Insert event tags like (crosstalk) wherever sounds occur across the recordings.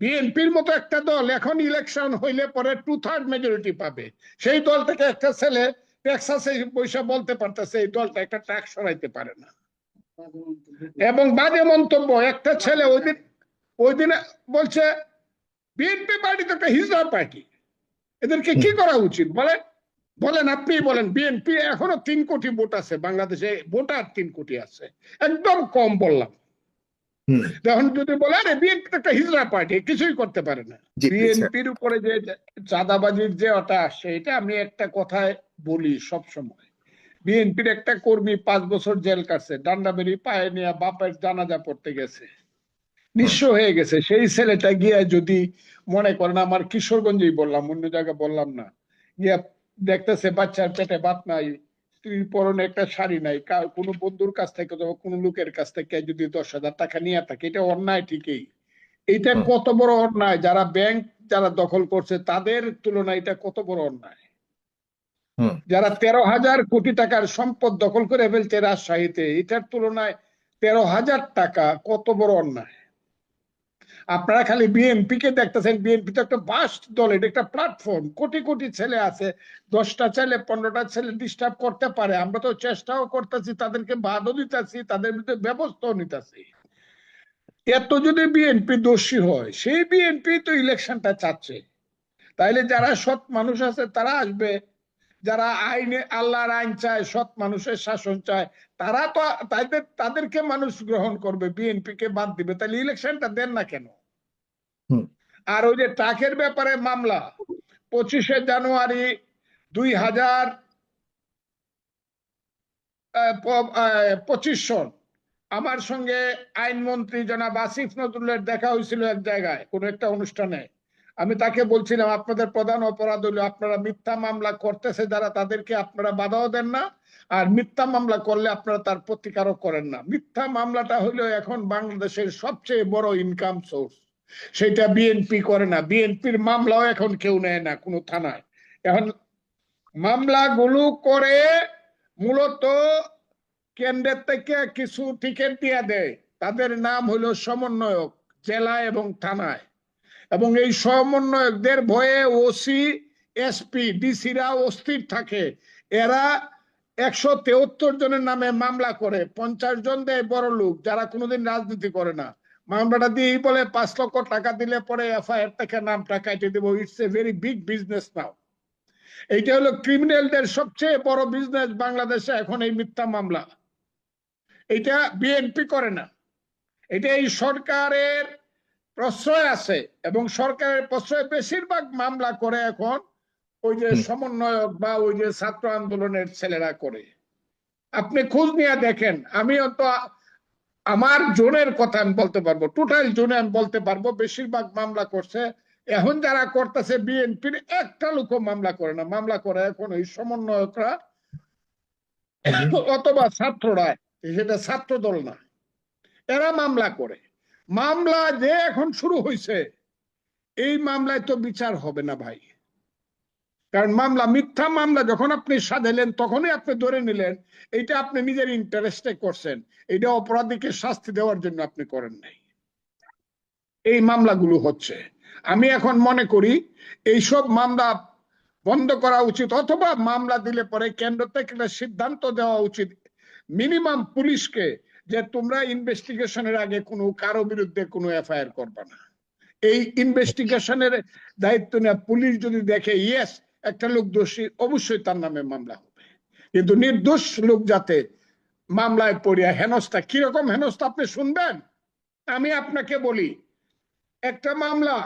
বিএনপির মতো একটা দল এখন ইলেকশন হইলে পরে টু থার্ড মেজরিটি পাবে। সেই দল থেকে একটা ছেলে টেক্সাসে পয়সা বলতে পারতেছে, এই দলটা একটা ট্রাক সরাইতে পারে না। এবং বাজে মন্তব্য, একটা ছেলে ওই দিন ওই বলছে, বিএনপি পার্টি তো একটা হিজড়া পার্টি। এদেরকে কি করা উচিত? বলে বলেন আপনি বলেন, বিএনপি এখনও তিন কোটি ভোট আছে, বাংলাদেশে ভোটার তিন কোটি আছে। একদম কম বললাম। এখন যদি বলে আরে বিএনপি একটা হিজড়া পার্টি কিছুই করতে পারে না। বিএনপির উপরে যে চাঁদাবাজির যে ওটা আসছে এটা আমি একটা কথায় বলি সব সময় বিএনপির একটা কর্মী পাঁচ বছর জেল কাটছে ডান্ডা বেরি পায়ে নিয়ে বাপের জানাজা পড়তে গেছে। নিঃস্ব হয়ে গেছে। সেই ছেলেটা গিয়ে যদি মনে করেন আমার কিশোরগঞ্জেই বললাম অন্য জায়গায় বললাম না। গিয়া দেখতেছে বাচ্চার পেটে বাত নাই স্ত্রীর পরনে একটা শাড়ি নাই কোনো বন্ধুর কাছ থেকে অথবা কোনো লোকের কাছ থেকে যদি দশ হাজার টাকা নিয়ে থাকে এটা অন্যায় ঠিকই। এটা কত বড় অন্যায় যারা ব্যাংক যারা দখল করছে তাদের তুলনায় এটা কত বড় অন্যায়। যারা তেরো হাজার কোটি টাকার সম্পদ দখল করে ফেলছে রাজশাহীতে এটার তুলনায় তেরো হাজার টাকা কত বড় অন্যায়। আপনারা খালি বিএনপি কে দেখতেছেন বিএনপি তো একটা বাস্ট দল, এটা একটা প্ল্যাটফর্ম কোটি কোটি ছেলে আছে, দশটা ছেলে, পনেরোটা ছেলে ডিস্টার্ব করতে পারে। আমরা তো চেষ্টাও করতেছি, তাদেরকে বাদও দিতেছি, তাদের বিরুদ্ধে ব্যবস্থাও নিতেছি। এত যদি বিএনপি দোষী হয়, সেই বিএনপি তো ইলেকশনটা চাচ্ছে। তাইলে যারা সৎ মানুষ আছে, তারা আসবে। যারা আইনে, আল্লাহর আইন চায়, সৎ মানুষের শাসন চায়, তারা তো তাদের তাদেরকে মানুষ গ্রহণ করবে বিএনপি কে বাদ দিবে। তাহলে ইলেকশনটা দেন না কেন। আর ওই যে ট্রাকের ব্যাপারে মামলা, পঁচিশে জানুয়ারি দুই হাজার পঁচিশ সন আমার সঙ্গে আইনমন্ত্রী জনাব আসিফ নজরুলের দেখা হয়েছিল এক জায়গায়, কোন একটা অনুষ্ঠানে। আমি তাকে বলছিলাম, আপনাদের প্রধান অপরাধ হলো আপনারা মিথ্যা মামলা করতেছে যারা, তাদেরকে আপনারা বাধাও দেন না। আর মিথ্যা মামলা করলে আপনারা তার প্রতিকারও করেন না। মিথ্যা মামলাটা হলো এখন বাংলাদেশের সবচেয়ে বড় ইনকাম সোর্স সেটা বিএনপি করে না। বিএনপির মামলাও এখন কেউ নেয় না কোনো থানায়। এখন মামলাগুলো করে মূলত কেন্দ্রের থেকে কিছু টিকিট দিয়ে দেয়। তাদের নাম হলো সমন্বয়ক জেলা এবং থানায়। এবং এই সমন্বয়কদের ভয়ে ওসি এসপি ডিসিরা অস্থির থাকে। এরা একশো তেহত্তর জনের নামে মামলা করে। পঞ্চাশ জন দেয় বড় লোক যারা কোনোদিন রাজনীতি করে না। মামলাটা দিয়েই বলে পাঁচ লক্ষ টাকা দিলে পরে এফআইআর থেকে নামটা কাটে দেবো। It's a very big business now এইটা হলো ক্রিমিনালদের সবচেয়ে বড় বিজনেস বাংলাদেশে এখন এই মিথ্যা মামলা। এটা বিএনপি করে না। এটা এই সরকারের প্রশ্রয় আছে এবং সরকারের প্রশ্রয় বেশিরভাগ মামলা করে এখন ওই যে সমন্বয়ক বা ওই যে ছাত্র আন্দোলনের ছেলেরা করে। আপনি খোঁজ নিয়ে দেখেন। আমি তো আমার জোনের কথা আমি বলতে পারব টোটাল জোনে আমি বলতে পারব, বেশিরভাগ মামলা করছে। এখন যারা করতেছে বিএনপির একটা লোকও মামলা করে না। মামলা করে এখন ওই সমন্বয়করা অথবা ছাত্ররা, সেটা ছাত্র দল না। এরা মামলা করে। মামলা যে এখন শুরু হয়েছে এই মামলায় তো বিচার হবে না ভাই। কারণ মামলা, মিথ্যা মামলা যখন আপনি সাজালেন, তখনই আপনি ধরে নিলেন, এইটা আপনি নিজের ইন্টারেস্টে করছেন। এটা অপরাধীকে শাস্তি দেওয়ার জন্য আপনি করেন নাই। এই মামলাগুলো হচ্ছে। আমি এখন মনে করি, এইসব মামলা বন্ধ করা উচিত, অথবা মামলা দিলে পরে কেন্দ্র থেকে সিদ্ধান্ত দেওয়া উচিত। মিনিমাম পুলিশকে যে তোমরা ইনভেস্টিগেশনের আগে কোনো, কারও বিরুদ্ধে কোনো এফআইআর করবে না। এই ইনভেস্টিগেশনের দায়িত্ব নেওয়া পুলিশ যদি দেখে ইয়েস একটা লোক দোষী, অবশ্যই তার নামে মামলা হবে। কিন্তু নির্দোষ লোক যাতে মামলায় পড়িয়া হেনস্থা, কীরকম হেনস্থা আপনি শুনবেন? আমি আপনাকে বলি, একটা মামলা,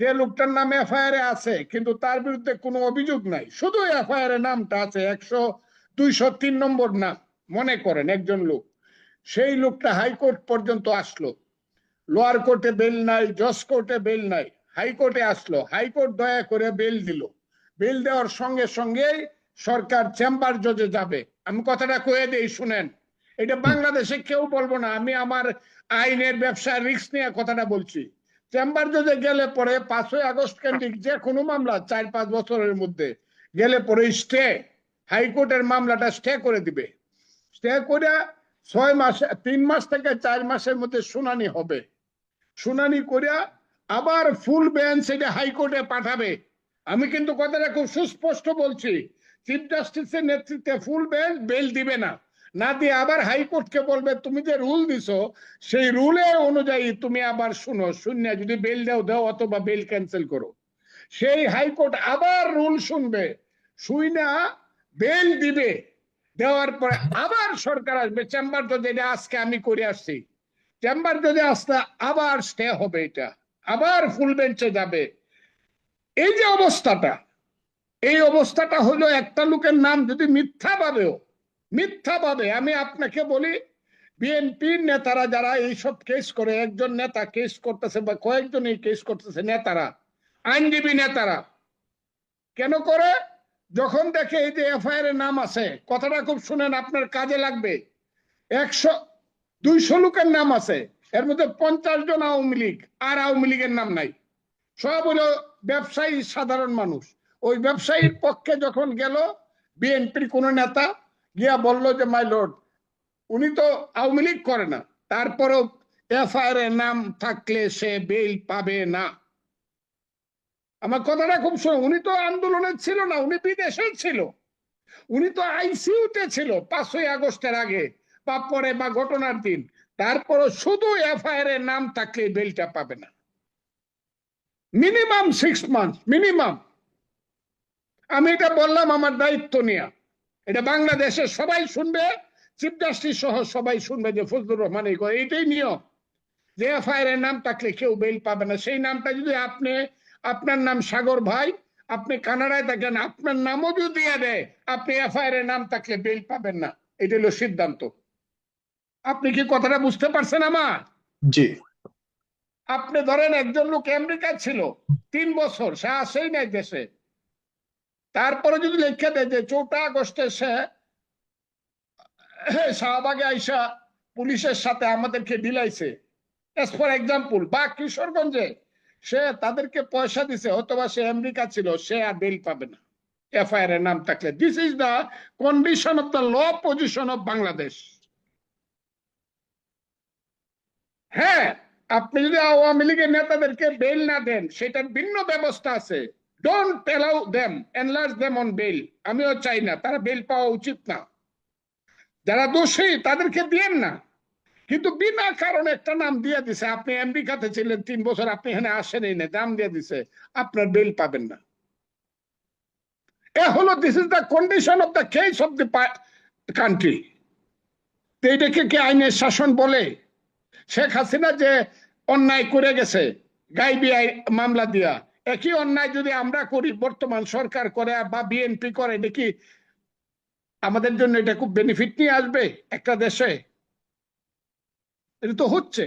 যে লোকটার নামে এফআইআর আছে, কিন্তু তার বিরুদ্ধে কোনো অভিযোগ নাই। শুধু এফআইআর নামটা আছে, একশো দুইশো তিন নম্বর নাম, মনে করেন একজন লোক। সেই লোকটা হাইকোর্ট পর্যন্ত আসলো। লোয়ার কোর্টে বেল নাই, জজ কোর্টে বেল নাই, হাইকোর্টে আসলো। হাইকোর্ট দয়া করে বেল দিল। বেল দেওয়ার সঙ্গে সঙ্গেই সরকার চেম্বার জজে যাবে। আমি কথাটা কয়ে দেই, শুনেন। এটা বাংলাদেশে কেউ বলব না, আমি আমার আইনের ব্যবসায় রিস্ক নিয়ে কথাটা বলছি। চেম্বার জজে গেলে পরে পাঁচই আগস্ট কেন্দ্রিক যে কোনো মামলা চার পাঁচ বছরের মধ্যে গেলে পরে স্টে হাইকোর্টের মামলাটা স্টে করে দিবে। স্টে করে ছয় মাস, তিন মাস থেকে চার মাসের মধ্যে শুনানি হবে। শুনানি করিয়া আবার ফুল বেঞ্চ এটা হাইকোর্টে পাঠাবে। আমি কিন্তু কথাটা খুব সুস্পষ্ট বলছি। চিফ জাস্টিসের নেতৃত্বে ফুল বেঞ্চ বেল দিবে না। না দিয়ে আবার হাইকোর্টকে বলবে, তুমি যে রুল দিছো, সেই রুলের অনুযায়ী তুমি আবার শুনো, শূন্য যদি বেল দাও দাও অথবা বেল ক্যান্সেল করো। সেই হাইকোর্ট আবার রুল শুনবে। শুই না বেল দিবে। দেওয়ার পরে আবার সরকার আসবে। চেম্বার যদি আজকে আমি করে আসছি। চেম্বার যদি আসতে আবার স্টে হবে এটা। আবার ফুল বেঞ্চে যাবে। এই যে অবস্থাটা, এই অবস্থাটা হলো একটা লোকের নাম যদি মিথ্যা পাবেও মিথ্যা পাবে আমি আপনাকে বলি, বিএনপির নেতারা যারা এইসব কেস করে, একজন নেতা কেস করতেছে বা কয়েকজন এই কেস করতেছে নেতারা, আইনজীবী নেতারা, কেন করে? যখন দেখে এই যে এফআইআর এর নাম আছে, কথাটা খুব শুনেন, আপনার কাজে লাগবে। একশো, দুইশো লোকের নাম আছে, এর মধ্যে পঞ্চাশ জন আওয়ামী লীগ, আর আওয়ামী লীগের নাম নাই। সব হলো ব্যবসায়ী সাধারণ মানুষ। ওই ব্যবসায়ীর পক্ষে যখন গেল, বিএনপির কোন নেতা গিয়া বলল যে, মাই লর্ড, উনি তো আওয়ামী লীগ করে না। তারপরও এফআইআর এর নাম থাকলে সে বেল পাবে না। আমার কথাটা খুব শোনো, উনি তো আন্দোলনে ছিল না, উনি বিদেশে ছিল। উনি তো আইসিইউতে ছিল পাঁচই আগস্টের আগে, বা পরে, বা ঘটনার দিন। তারপরও শুধু এফআইআর এর নাম থাকলে বেলটা পাবে না। মিনিমাম সিক্স মান্থ মিনিমাম আমি এটা বললাম আমার দায়িত্ব নিয়ে। এটা বাংলাদেশে সবাই শুনবে চিফ জাস্টিস সহ সবাই শুনবে যে ফজলুর রহমান এই করে এইটাই নিয়ম। যে এফআইআর এর নাম থাকলে কেউ বেল পাবে না। সেই নামটা যদি আপনি আপনার নাম সাগর ভাই, আপনি কানাডায় থাকেন, আপনার নামও যদি দিয়ে দেয়, আপনি এফআইআর এর নাম থাকলে বেল পাবেন না। এটা হলো সিদ্ধান্ত। আপনি কি কথাটা বুঝতে পারছেন আমার? জি। আপনি ধরেন একজন লোক আমেরিকা ছিল, তিন বছর, সে আসেই নাই দেশে। তারপরে যদি লিখে দেয় যে চৌঠা আগস্টে সে শাহবাগে আইসা পুলিশের সাথে আমাদেরকে দিলাইছে এস ফর এক্সাম্পল বা কিশোরগঞ্জে সে তাদেরকে পয়সা দিছে, অথবা সে আমেরিকা ছিল, সে আর বেল পাবে না। এফআইআর এর নাম থাকলে। This is the condition of the law position of Bangladesh হ্যাঁ আপনি যদি আওয়ামী লীগের নেতাদেরকে বেল না দেন, সেটার ভিন্ন ব্যবস্থা আছে। Don't allow them enlarge them on bail আমিও চাই না, তারা বেল পাওয়া উচিত না। যারা দোষী, তাদেরকে দিয়েন না। কিন্তু বিনা কারণে একটা নাম দিয়ে দিছে। আপনি আমেরিকাতে ছিলেন তিন বছর, আপনি এখানে আসেনই না নাম দিয়ে দিছে। আপনার বেল পাবেন না। এ হলো this is the condition of the case of the country এইটাকে কি আইনের শাসন বলে? শেখ হাসিনা যে অন্যায় করে গেছে গাইবি মামলা দিয়া, একই অন্যায় যদি আমরা করি, বর্তমান সরকার করে বা বিএনপি করে দেখি আমাদের জন্য এটা খুব বেনিফিট নিয়ে আসবে একটা দেশে? এটা তো হচ্ছে।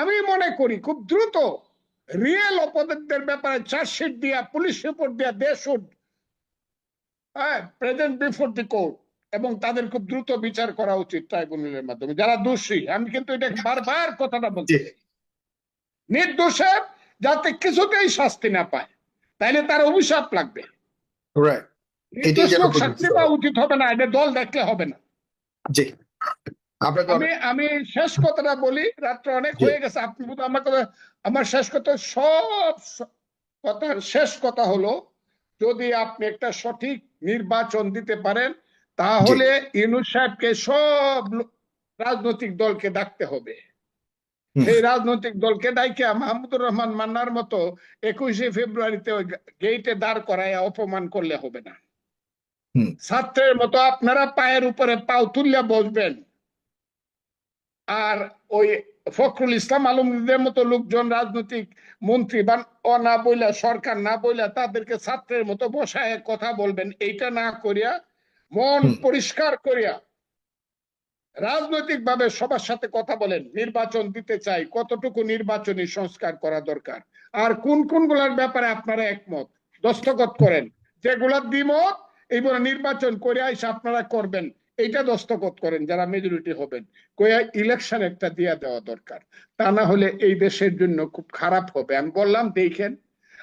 আমি মনে করি খুব দ্রুত রিয়েল অপরাধীদের ব্যাপারে চার্জশিট দিয়া পুলিশ রিপোর্ট দিয়া, দেশ হ্যাঁ প্রেজেন্ট বিফোর দি কোর্ট এবং তাদের খুব দ্রুত বিচার করা উচিত ট্রাইব্যুনালের মাধ্যমে। যারা দোষী আমি কিন্তু এটা বারবার কথাটা বলছি। নির্দোষে যাতে কিছুতেই শাস্তি না পায় তাইলে তার অভিশাপ লাগবে। শাস্তি পাওয়া উচিত হবে না এটা দল দেখলে হবে না। জি। আমি আমি শেষ কথাটা বলি রাত্র অনেক হয়ে গেছে। আপনি বোধহয় আমার কথা আমার শেষ কথা সব কথার শেষ কথা হলো যদি আপনি একটা সঠিক নির্বাচন দিতে পারেন তাহলে ইউনুস সাহেবকে সব রাজনৈতিক দলকে ডাকতে হবে। সেই রাজনৈতিক দলকে ডাইকে মাহমুদুর রহমান মান্নার মতো একুশে ফেব্রুয়ারিতে ওই গেইটে দাঁড় করায় অপমান করলে হবে না। ছাত্রের মতো আপনারা পায়ের উপরে পাও তুললে বসবেন। আর ওই ফখরুল ইসলাম আলমদের মতো লোকজন রাজনৈতিক মন্ত্রী বা ও না বইলা সরকার না বইলা তাদেরকে ছাত্রের মতো বসায় কথা বলবেন এইটা না করিয়া মন পরিষ্কার করিয়া রাজনৈতিক ভাবে সবার সাথে কথা বলেন নির্বাচন দিতে চাই কতটুকু নির্বাচনী সংস্কার করা দরকার? আর কোন কোনগুলার ব্যাপারে আপনারা একমত? দস্তখত করেন। যেগুলার দ্বিমত এইবার নির্বাচন করে আইসা আপনারা করবেন এইটা দস্তখত করেন যারা মেজরিটি হবেন। কয়া ইলেকশন একটা দিয়া দেওয়া দরকার। তা না হলে এই দেশের জন্য খুব খারাপ হবে। আমি বললাম দেখেন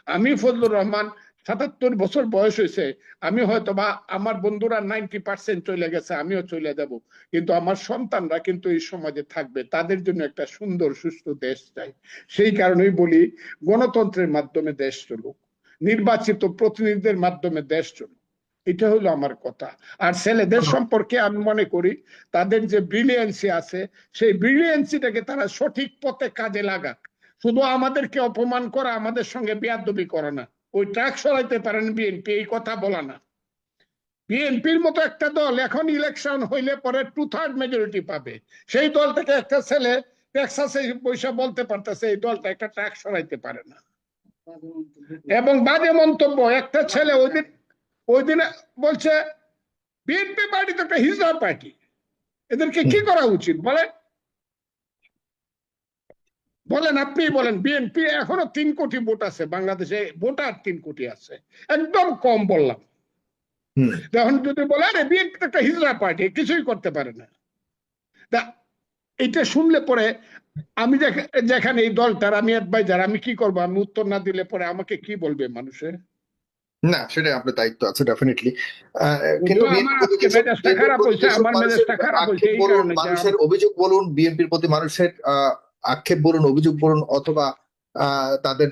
আমি ফজলুর রহমান সাতাত্তর বছর বয়স হয়েছে, আমি হয়তো বা আমার বন্ধুরা নাইনটি পার্সেন্ট চলে গেছে, আমিও চলে যাব। কিন্তু আমার সন্তানরা কিন্তু এই সমাজে থাকবে, তাদের জন্য একটা সুন্দর, সুস্থ দেশ চাই। সেই কারণেই বলি, গণতন্ত্রের মাধ্যমে দেশ চলুক, নির্বাচিত প্রতিনিধিদের মাধ্যমে দেশ চলুক, এটা হলো আমার কথা। আর ছেলেদের সম্পর্কে আমি মনে করি, তাদের যে ব্রিলিয়েন্সি আছে, সেই ব্রিলিয়েন্সিটাকে তারা সঠিক পথে কাজে লাগাক। শুধু আমাদেরকে অপমান করা, আমাদের সঙ্গে বেয়াদবি করে না। ওই ট্রাক সরাইতে পারেন বিএনপি এই কথা বলা না। বিএনপির মতো একটা দল এখন ইলেকশন হইলে পরে টু থার্ড মেজরিটি পাবে। সেই দল থেকে একটা ছেলে টেক্সাসে পয়সা বলতে পারতেছে এই দলটা একটা ট্রাক সরাইতে পারে না। এবং বাজে মন্তব্য একটা ছেলে ওই দিন ওই দিনে বলছে বিএনপি পার্টি তো একটা হিজড়া পার্টি। এদেরকে কি করা উচিত? বলে বলেন আপনি বলেন বিএনপি এখনও তিন কোটি ভোট আছে বাংলাদেশে ভোটার তিন কোটি আছে। একদম কম বললাম। এখন যদি বলে আরে বিএনপি একটা হিজড়া পার্টি কিছুই করতে পারে না। তা এটা শুনলে পরে আমি যেখ- যেখানে এই দলটার আমি অ্যাডভাইজার আমি কি করব? আমি উত্তর না দিলে পরে আমাকে কি বলবে মানুষে? না সেটা আপনার দায়িত্ব আছে ডেফিনেটলি মানুষের অভিযোগ বলুন বিএনপির প্রতি মানুষের আহ, আক্ষেপ বলুন অভিযোগ বলুন অথবা তাদের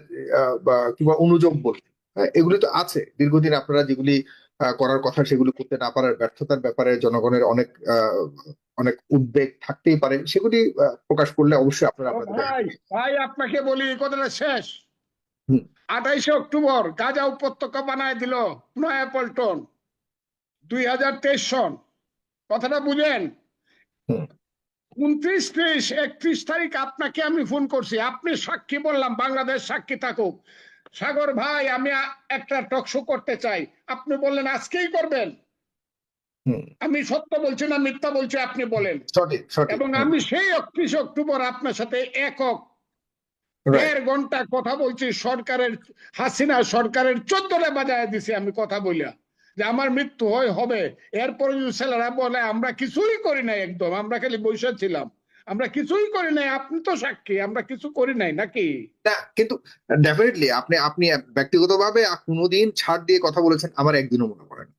কিংবা অনুযোগ বলুন। হ্যাঁ, এগুলি তো আছে। দীর্ঘদিন আপনারা যেগুলি করার কথা সেগুলি করতে না পারার ব্যর্থতার ব্যাপারে জনগণের অনেক অনেক উদ্বেগ থাকতেই পারে। সেগুলি প্রকাশ করলে অবশ্যই আপনারা ভাই আপনাকে বলি কথাটা শেষ। হুম। আঠাইশে অক্টোবর গাজা উপত্যকা বানায় দিল নয়া পল্টন। দুই হাজার তেইশ সন। কথাটা বুঝেন। উনত্রিশ ত্রিশ একত্রিশ তারিখ আপনাকে আমি ফোন করছি। আপনি সাক্ষী বললাম বাংলাদেশ সাক্ষী থাকুক। সাগর ভাই আমি একটা টকশো করতে চাই। আপনি বললেন আজকেই করবেন। আমি সত্য বলছি না মিথ্যা বলছি আপনি বলেন। এবং আমি সেই একত্রিশ অক্টোবর আপনার সাথে একক দেড় ঘণ্টা কথা বলছি। সরকারের হাসিনা সরকারের চোদ্দটা বাজায় দিছি আমি কথা বলিয়া যে আমার মৃত্যু হয়, হবে। এরপরে যদি ছেলেরা বলে, আমরা কিছুই করি নাই একদম, আমরা খালি বসে ছিলাম, আমরা কিছুই করি নাই, আপনি তো সাক্ষী, আমরা কিছু করি নাই নাকি? না কিন্তু ডেফিনেটলি আপনি আপনি ব্যক্তিগতভাবে কোনোদিন ছাড় দিয়ে কথা বলেছেন, আমার একদিনও মনে পড়ে না।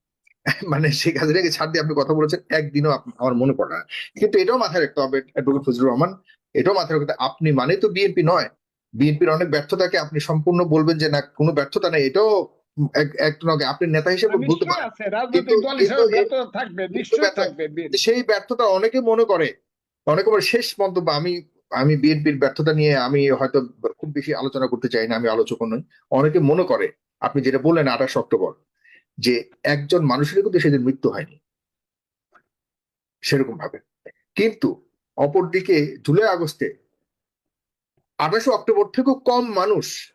(laughs) মানে শেখ হাসিনাকে ছাড় দিয়ে আপনি কথা বলেছেন, একদিনও আমার মনে পড়ে না। কিন্তু এটাও মাথায় রাখতে হবে অ্যাডভোকেট ফজলুর রহমান, এটাও মাথায় রাখতে আপনি মানে তো বিএনপি নয়। বিএনপির অনেক ব্যর্থতাকে আপনি সম্পূর্ণ বলবেন যে, না, কোনো ব্যর্থতা নেই। এটাও এক- একটু আগে আপনি নেতা হিসেবে বলতে পারেন। সেই ব্যর্থতা অনেকে মনে করে অনেকে বলে শেষ মন্তব্য আমি আমি বিএনপির ব্যর্থতা নিয়ে আমি হয়তো খুব বেশি আলোচনা করতে চাই না আমি আলোচক নই। অনেকে মনে করে আপনি যেটা বললেন আঠাশ অক্টোবর যে একজন মানুষের কিন্তু সেদিন মৃত্যু হয়নি। সেরকম ভাবে কিন্তু অপরদিকে জুলাই আগস্টে আঠাশে অক্টোবর থেকেও কম মানুষ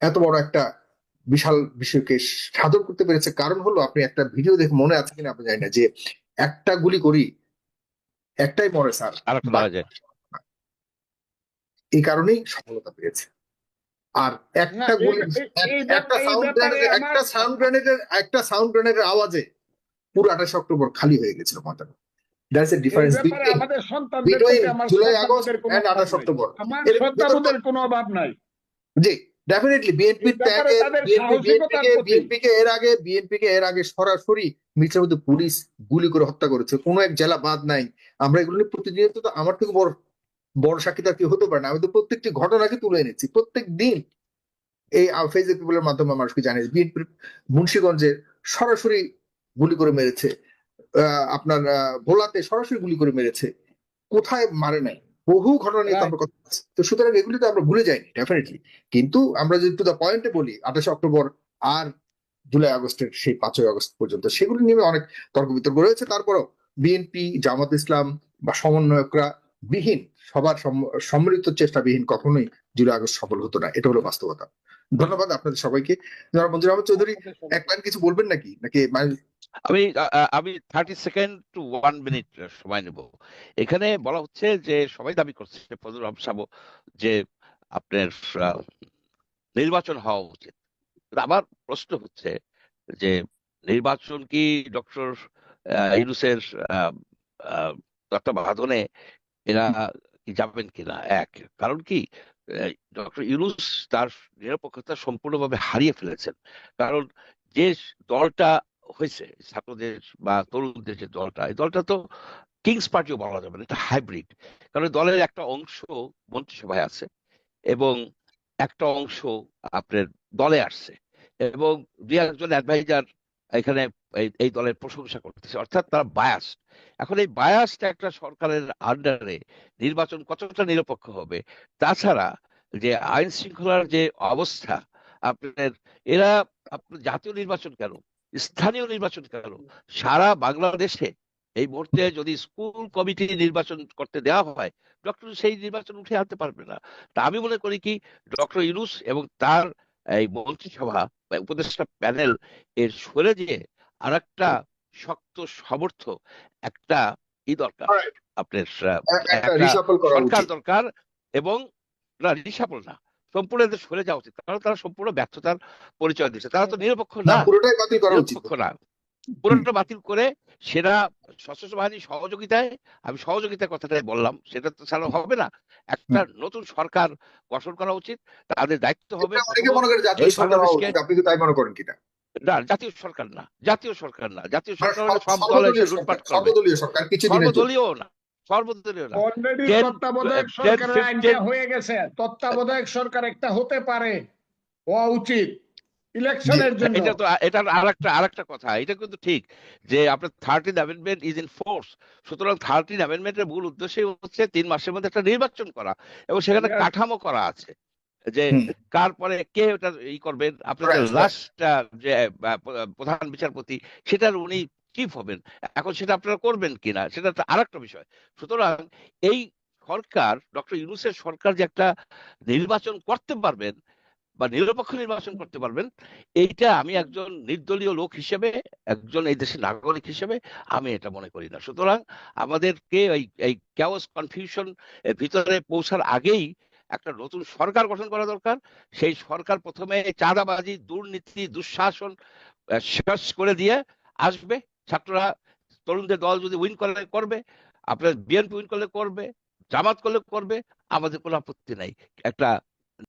এত বড় একটা বিশাল বিষয়কে সাধন করতে পেরেছে। কারণ হলো আপনি একটা ভিডিও দেখে মনে আছে কিনা আপনি জানি না যে একটা গুলি করি একটাই মরে স্যার। এই কারণেই সফলতা পেয়েছে। আর একটা গুলি এক- এই একটা সাউন্ড গ্রেনেডের একটা সাউন্ড গ্রেনেডের একটা সাউন্ড গ্রেনেডের আওয়াজে পুরো আঠাশ অক্টোবর খালি হয়ে গেছিল ময়দান that's a difference between July August কোনো and অভাব 28 নাই। অক্টোবর। আমার কোনো অভাব নাই। জি। ডেফিনেটলি বিএনপির এই ব্যাপারে বিএনপিকে এর আগে বিএনপিকে এর আগে সরাসরি মির্চার মধ্যে পুলিশ গুলি করে হত্যা করেছে। কোনো এক জেলা বাদ নাই। আমরা এগুলো নিয়ে প্রতিনিয়ত তো আমার থেকে বড় বড় সাক্ষী তার কেউ হতে পারে না। আমি তো প্রত্যেকটি ঘটনাকে তুলে এনেছি। প্রত্যেক দিন এই ফেসবুক পিপলের মাধ্যমে মানুষকে জানিয়েছি। বিএনপির মুন্সিগঞ্জে সরাসরি গুলি করে মেরেছে। আহ, আপনার ভোলাতে সরাসরি গুলি করে মেরেছে। কোথায় মারে নাই? বহু ঘটনা নিয়ে আমরা কথা বলছি। তো সুতরাং এগুলি তো আমরা ভুলে যাইনি ডেফিনেটলি কিন্তু আমরা যদি টু দ্য পয়েন্টে বলি আঠাশে অক্টোবর আর জুলাই আগস্টের সেই পাঁচই আগস্ট পর্যন্ত সেগুলি নিয়ে অনেক তর্ক বিতর্ক রয়েছে। তারপরও বিএনপি জামাত ইসলাম বা সমন্বয়করা বিহীন সবার সম- সম্মিলিত চেষ্টা বিহীন কখনোই জুলাই আগস্ট সফল হতো না। এটা হলো বাস্তবতা। ধন্যবাদ আপনাদের সবাইকে। জনাব মঞ্জুর আহমদ চৌধুরী, এক লাইন কিছু বলবেন নাকি? নাকি আমি আমি thirty second to one minute সময় নেব। এখানে বলা হচ্ছে যে, সবাই দাবি করছে ফজলুর রহমান সাহেব, যে আপনার নির্বাচন হওয়া উচিত। আমার প্রশ্ন হচ্ছে যে, নির্বাচন কি ডক্টর ইউনুসের তত্ত্বাবধানে এরা যাবেন কিনা? এক, কারণ কি ডক্টর ইউনুস তার নিরপেক্ষতা সম্পূর্ণভাবে হারিয়ে ফেলেছেন। কারণ যে দলটা হয়েছে, ছাত্রদের বা তরুণদের যে দলটা, এই দলটা তো কিংস পার্টিও বলা যাবে না, এটা হাইব্রিড। কারণ দলের একটা অংশ মন্ত্রিসভায় আছে এবং একটা অংশ আপনার দলে আসছে। এবং দুই একজন অ্যাডভাইজার এখানে এই- দলের প্রশংসা করতেছে, অর্থাৎ তারা বায়াস এখন এই বায়াসটা একটা সরকারের আন্ডারে নির্বাচন কতটা নিরপেক্ষ হবে, তাছাড়া যে আইন শৃঙ্খলার যে অবস্থা, আপনার, এরা আপনার জাতীয় নির্বাচন কেন, স্থানীয় নির্বাচন কেন? সারা বাংলাদেশে এই মুহূর্তে যদি স্কুল কমিটি নির্বাচন করতে দেওয়া হয় ডক্টর সেই নির্বাচন উঠে আনতে পারবে না। তা আমি মনে করি কি ডক্টর ইউনুস এবং তার এই মন্ত্রিসভা উপদেষ্টা প্যানেল এর সরে যে আর একটা শক্ত সমর্থ একটা ই দরকার। আপনার সরকার দরকার এবং না রিসাপল না সম্পূর্ণ এদের সরে যাওয়া উচিত। কারণ তারা সম্পূর্ণ ব্যর্থতার পরিচয় দিচ্ছে তারা তো নিরপেক্ষ না নিরপেক্ষ না। পুরোটা বাতিল করে সেটা সশস্ত্র বাহিনীর সহযোগিতায় আমি সহযোগিতার কথাটাই বললাম সেটা তো ছাড়া হবে না। একটা নতুন সরকার গঠন করা উচিত তাদের দায়িত্ব হবে মনে আপনি তাই মনে করেন কিনা? না জাতীয় সরকার না জাতীয় সরকার না জাতীয় মানে সরকার সব দল এসে লুটপাট করবে। সর্বদলীয় না সর্বদলীয় না। তত্ত্বাবধায়ক সরকারের আইনটা হয়ে গেছে। তত্ত্বাবধায়ক সরকার একটা হতে পারে হওয়া উচিত। ইলেকশনের জন্য। এটা তো এটা আরেকটা আরেকটা কথা। এটা কিন্তু ঠিক যে আপনার thirteen amendment is in force সুতরাং থার্টিন অ্যামেন্ডমেন্টের মূল উদ্দেশ্যই হচ্ছে তিন মাসের মধ্যে একটা নির্বাচন করা এবং সেখানে কাঠামো করা আছে যে কার পরে কে ওটা ই করবেন? right. লাস্ট যে প্রধান বিচারপতি সেটার উনি চিফ হবেন। এখন সেটা আপনারা করবেন কিনা সেটা তো আরেকটা বিষয়। সুতরাং এই সরকার ডক্টর ইউনুসের সরকার যে একটা নির্বাচন করতে পারবেন বা নিরপেক্ষ নির্বাচন করতে পারবেন, এইটা আমি একজন নির্দলীয় লোক হিসেবে, একজন এই দেশের নাগরিক হিসেবে আমি এটা মনে করি না। সুতরাং আমাদেরকে এই এই ক্যাওস কনফিউশন ভিতরে পৌঁছার আগেই একটা নতুন সরকার গঠন করা দরকার। সেই সরকার প্রথমে চাঁদাবাজি, দুর্নীতি, দুঃশাসন শেষ করে দিয়ে আসবে। ছাত্ররা, তরুণদের দল যদি উইন করলে করবে। আপনার বিএনপি উইন করলে করবে, জামাত করলে করবে। আমাদের কোনো আপত্তি নাই। একটা